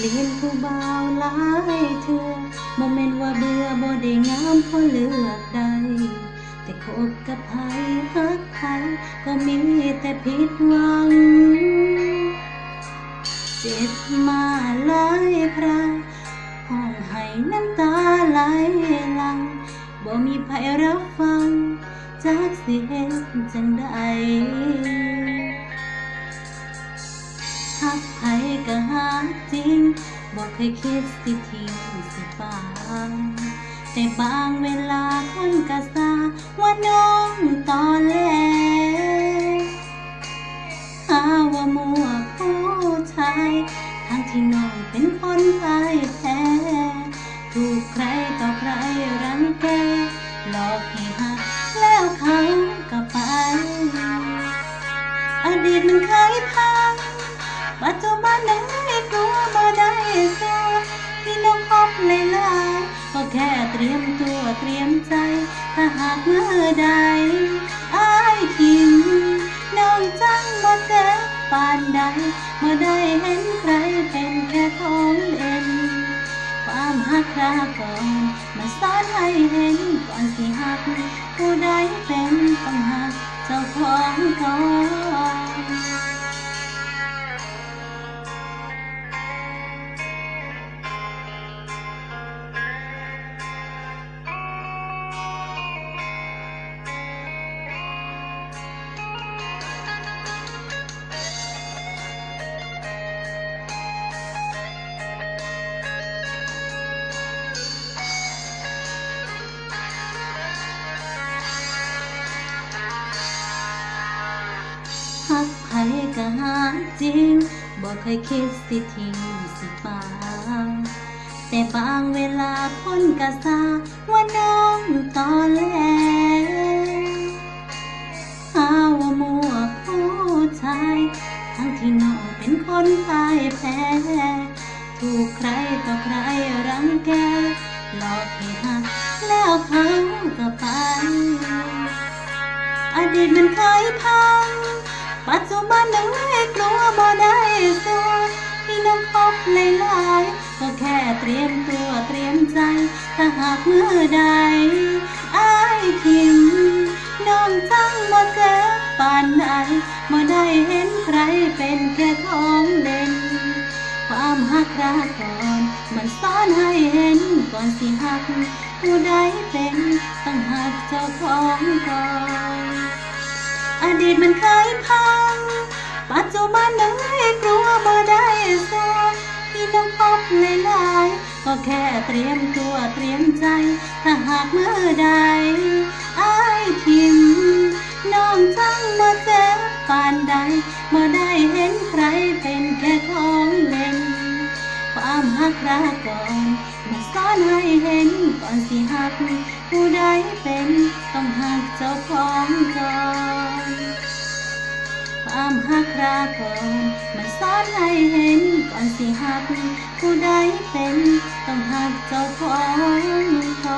เปลี่ยนผู้บ่าวหลายเทื่อบ่แม่นว่าเบื่อบ่ได้งามพอเลือกได้แต่คบกับไผฮักไผก็มีแต่ผิดหวัง เจ็บมาหลายคราห้องให้น้ำตาไหลหลังบ่มีไผรับฟังจักสิเฮ็ดจังใดหักไผก็หั กจริงบ่เคยคิดสิทิ้งสิปางแต่บางเวลาคนก็ซาว่าน้องตอนแลหาว่ามัวผู้ชายทั้งที่น้องเป็นคนพ่ายแพ้ถูกใครต่อใครรังแกหลอกให้หักแล้วเขาก็ไป อดีตมันเคยพั เตรียมใจ ถ้าหากเมื่อใดอายทิ้งน้องจังบ่เจ็บปานใดเมื่อได้เห็นใครเป็นแค่ของเล่น ความหักคราก่อนมาสอนให้เห็นก่อนสิหักผู้ใดเป็นต้องหักเจ้าของก่อน จริงบ่เคยคิดสิทิ้งสิฟางแต่บางเวลาคนก็ซาว่าน้องตอนแลหาว่ามัวผู้ชาย ทั้งที่น้องเป็นคนพ่ายแพ้ถูกใครต่อใครรังแกหลอกให้หักแล้วเขาก็ไป อดีตมันเคยพัง ปัจจุบันนั้น น้องพบเลยลายๆก็แค่เตรียมตัวเตรียมใจ ถ้าหากเมื่อใดอายทิมน้องจังบ่เจ็บปานใดบ่ได้เห็นใครเป็นแค่ของเล่น ความหักรักก่อนมันสอนให้เห็นก่อนสิหัก ผู้ใดเป็นต้องหักเจ้าของก่อน อดีตมันเคยพัง ปัจจุบันนั้น ก็แค่เตรียมตัวเตรียมใจ ถ้าหากเมื่อใดอายทิมน้องจังมาเจ็บปานใดบ่ได้เห็นใครเป็นแค่ของเล่น ความหักรักก่อนมาสอนให้เห็นก่อนสิหักผู้ใดเป็นต้องหักเจ้าของก่อน ความหักรักก่อนมาสอนให้เห็นก่อนสิหักผู้ใดเป็น ต้องหักเจ้าของก่อน